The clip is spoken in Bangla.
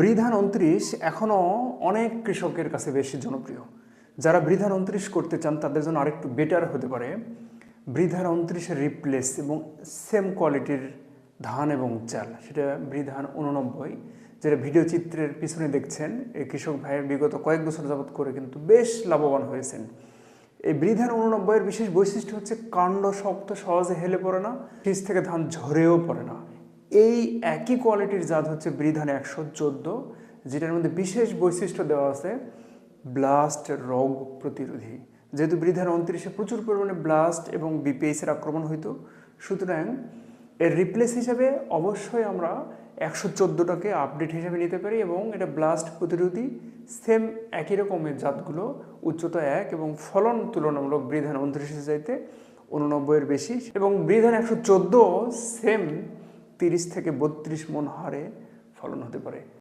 বৃধান উনত্রিশ এখনও অনেক কৃষকের কাছে বেশি জনপ্রিয়। যারা বৃধান উনত্রিশ করতে চান, তাদের জন্য আরেকটু বেটার হতে পারে। বৃধান উনত্রিশের রিপ্লেস এবং সেম কোয়ালিটির ধান এবং চাল, সেটা বৃধান উননব্বই, যেটা ভিডিও চিত্রের পিছনে দেখছেন, এই কৃষক ভাইয়ের বিগত কয়েক বছর যাবৎ করে কিন্তু বেশ লাভবান হয়েছেন। এই বৃধান উননব্বইয়ের বিশেষ বৈশিষ্ট্য হচ্ছে কাণ্ড শক্ত, সহজে হেলে পড়ে না, বীজ থেকে ধান ঝরেও পড়ে না। এই একই কোয়ালিটির জাত হচ্ছে বৃধান একশো চোদ্দ, যেটার মধ্যে বিশেষ বৈশিষ্ট্য দেওয়া আছে ব্লাস্ট রোগ প্রতিরোধী। যেহেতু বৃধান উনত্রিশে প্রচুর পরিমাণে ব্লাস্ট এবং বিপিএসের আক্রমণ হইতো, সুতরাং এর রিপ্লেস হিসাবে অবশ্যই আমরা একশো চোদ্দোটাকে আপডেট হিসেবে নিতে পারি এবং এটা ব্লাস্ট প্রতিরোধী সেম একই রকমের জাতগুলো উচ্চতা এক এবং ফলন তুলনামূলক বৃধান উনত্রিশের চাইতে উননব্বইয়ের বেশি এবং বৃধান একশো চোদ্দ সেম তিরিশ থেকে বত্রিশ মন হারে ফলন হতে পারে।